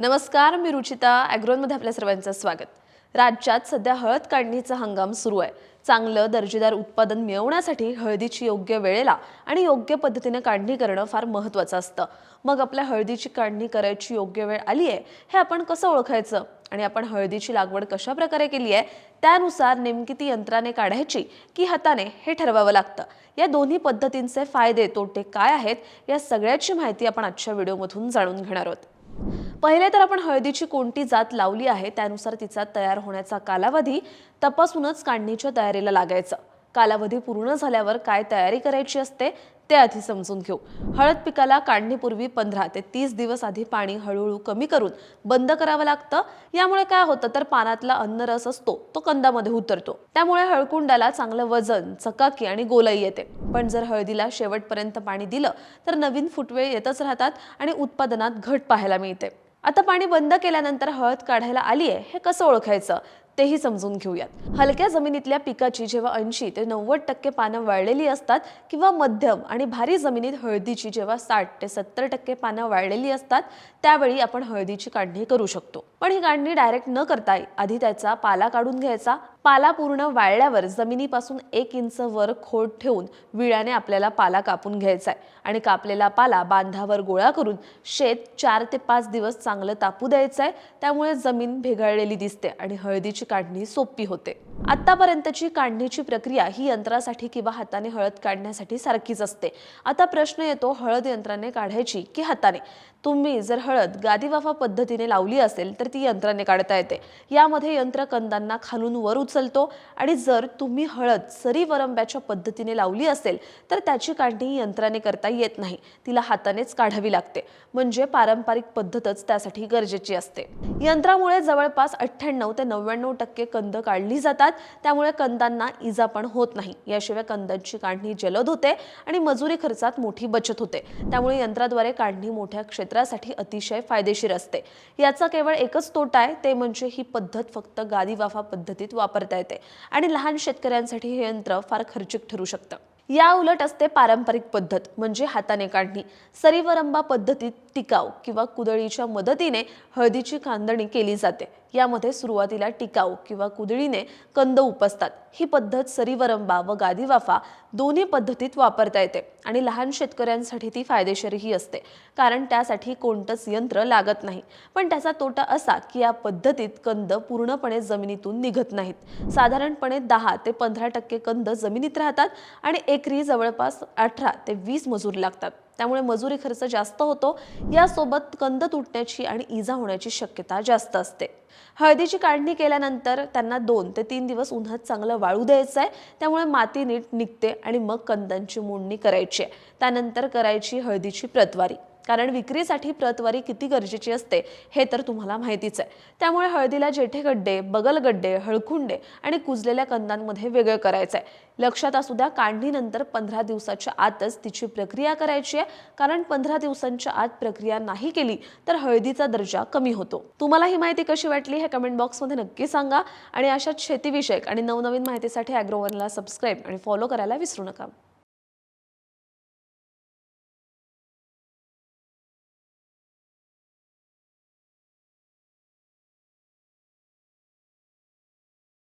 नमस्कार मी रुचिता ॲग्रोनमध्ये आपल्या सर्वांचं स्वागत. राज्यात सध्या हळद काढणीचा हंगाम सुरू आहे. चांगलं दर्जेदार उत्पादन मिळवण्यासाठी हळदीची योग्य वेळेला आणि योग्य पद्धतीने काढणी करणं फार महत्त्वाचं असतं. मग आपल्या हळदीची काढणी करायची योग्य वेळ आली आहे हे आपण कसं ओळखायचं? आणि आपण हळदीची लागवड कशा प्रकारे केली आहे? त्यानुसार नेमकी ती यंत्राने काढायची की हाताने हे ठरवावं लागतं. या दोन्ही पद्धतींचे फायदे तोटे काय आहेत? या सगळ्याची माहिती आपण आजच्या व्हिडिओमधून जाणून घेणार आहोत. पहिले तर आपण हळदीची कोणती जात लावली आहे त्यानुसार तिचा तयार होण्याचा कालावधी तपासूनच काढणीच्या तयारीला लागायचं. कालावधी पूर्ण झाल्यावर काय तयारी करायची असते ते आधी समजून घेऊ. हळद पिकाला काढणीपूर्वी पंधरा ते तीस दिवस आधी पाणी हळूहळू कमी करून बंद करावं लागतं. यामुळे काय होतं तर पानातला अन्नरस असतो तो कंदामध्ये उतरतो. त्यामुळे हळकुंडाला चांगलं वजन चकाकी आणि गोलाई येते. पण जर हळदीला शेवटपर्यंत पाणी दिलं तर नवीन फुटवे येतच राहतात आणि उत्पादनात घट पाहायला मिळते. आता पाणी बंद केल्यानंतर हळद काढायला आली आहे हे कसं ओळखायचं? तेही समजून घेऊयात. हलक्या जमिनीतल्या पिकाची जेव्हा ऐंशी ते नव्वद टक्के पानं वाळलेली असतात किंवा मध्यम आणि भारी जमिनीत हळदीची जेव्हा साठ ते सत्तर टक्के पानं वाळलेली असतात त्यावेळी आपण हळदीची काढणी करू शकतो. पण ही काढणी डायरेक्ट न करता आधी त्याचा पाला काढून घ्यायचा पाला पूर्ण वाळल्यावर जमिनीपासून एक इंच वर खोड ठेवून विळ्याने आपल्याला पाला कापून घ्यायचा आहे आणि कापलेला पाला बांधावर गोळा करून शेत चार ते पाच दिवस चांगलं तापू द्यायचं आहे त्यामुळे जमीन भेगाळलेली दिसते आणि हळदीची काढणी सोपी होते. आतापर्यंतची काढणीची प्रक्रिया ही यंत्रासाठी किंवा हाताने हळद काढण्यासाठी सारखीच असते. आता प्रश्न येतो हळद यंत्राने काढायची की हाताने? तुम्ही जर हळद गादीवाफा पद्धतीने लावली असेल तर ती यंत्राने काढता येते. यामध्ये यंत्र कंदांना खालून वर उचलतो. आणि जर तुम्ही हळद सरी वरंब्याच्या पद्धतीने लावली असेल तर त्याची काढणी यंत्राने करता येत नाही. तिला हातानेच काढावी लागते. म्हणजे पारंपरिक पद्धतच त्यासाठी गरजेची असते. यंत्रामुळे जवळपास अठ्ठ्याण्णव ते नव्याण्णव टक्के कंद काढली जातात. त्यामुळे कंदांना इजा पण होत नाही. याशिवाय कंदांची काढणी जलद होते आणि मजुरी खर्चात मोठी बचत होते. त्यामुळे यंत्राद्वारे काढणी मोठ्या क्षेत्रासाठी अतिशय फायदेशीर असते. याचा केवळ एकच तोटा आहे ते म्हणजे ही पद्धत फक्त गादी वाफा पद्धतीत वापरता येते. आणि लहान शेतकऱ्यांसाठी हे यंत्र फार खर्चिक ठरू शकतं. या उलट असते पारंपरिक पद्धत म्हणजे हाताने काढणी. सरीवरंबा पद्धतीत टिकाव किंवा कुदळीच्या मदतीने हळदीची कांदणी केली जाते. यामध्ये सुरुवातीला टिकाऊ किंवा कुदळीने कंद उपसतात. ही पद्धत सरीवरंबा व गादीवाफा दोन्ही पद्धतीत वापरता येते आणि लहान शेतकऱ्यांसाठी ती फायदेशीरही असते. कारण त्यासाठी कोणतंच यंत्र लागत नाही. पण त्याचा तोटा असा की या पद्धतीत कंद पूर्णपणे जमिनीतून निघत नाहीत. साधारणपणे दहा ते पंधरा टक्के कंद जमिनीत राहतात आणि एकरी जवळपास अठरा ते वीस मजूर लागतात. त्यामुळे मजुरी खर्च जास्त होतो. यासोबत कंद तुटण्याची आणि इजा होण्याची शक्यता जास्त असते. हळदीची काढणी केल्यानंतर त्यांना दोन ते तीन दिवस उन्हात चांगलं वाळू द्यायचं आहे त्यामुळे माती नीट निघते आणि मग कंदांची मोडणी करायची आहे. त्यानंतर करायची हळदीची प्रतवारी. कारण विक्रीसाठी प्रतवारी किती गरजेची असते हे तर तुम्हाला माहितीच आहे. त्यामुळे हळदीला जेठे गड्डे बगल गड्डे हळखुंडे आणि कुजलेल्या कंदांमध्ये वेगळं करायचं आहे. लक्षात असू द्या काढणीनंतर पंधरा दिवसाच्या आतच तिची प्रक्रिया करायची आहे. कारण पंधरा दिवसांच्या आत प्रक्रिया नाही केली तर हळदीचा दर्जा कमी होतो. तुम्हाला ही माहिती कशी वाटली हे कमेंट बॉक्समध्ये नक्की सांगा. आणि अशाच शेतीविषयक आणि नवनवीन माहितीसाठी अॅग्रोवनला सबस्क्राईब आणि फॉलो करायला विसरू नका.